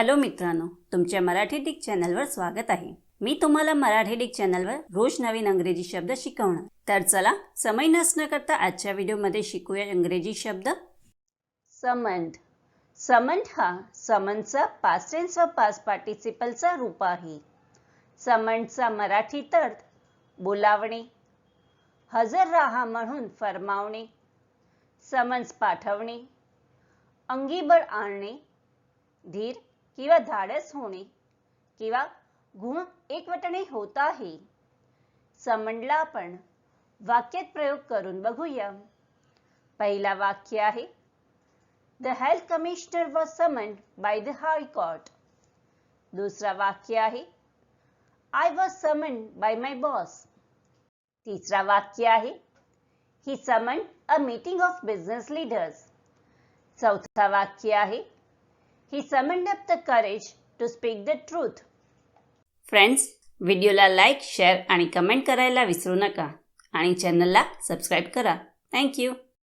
Hello मित्रांनो तुमच्या Marathi Dick चॅनलवर स्वागत आहे. मी तुम्हाला मराठी डिक चॅनलवर रोज नवीन अंग्रेजी शब्द शिकवणार. तर चला समय नसणं करता आजच्या व्हिडिओमध्ये शिकूया इंग्रजी शब्द. समंड. समंड हा समनचा पास्टेन्स व पास्ट पार्टिसिपलचा रूप आहे. समंडचा मराठी तर्थ बोलावणे हजर राहा म्हणून फरमावणे समन्स पाठवणे अंगीबळ आणणे धीर किंवा धाडस होणे किंवा गुण एकवटणे होत आहे. समंडला आपण वाक्यात प्रयोग करून बघूया. पहिला वाक्य आहे the health commissioner was summoned by the high court दुसरा वाक्य आहे I was summoned by my boss तिसरा वाक्य आहे he summon a meeting of business leaders चौथा वाक्य आहे he summoned up the courage to speak the truth friends व्हिडिओला लाईक शेअर आणि कमेंट करायला विसरू नका. आणि चॅनलला सबस्क्राईब करा. थँक्यू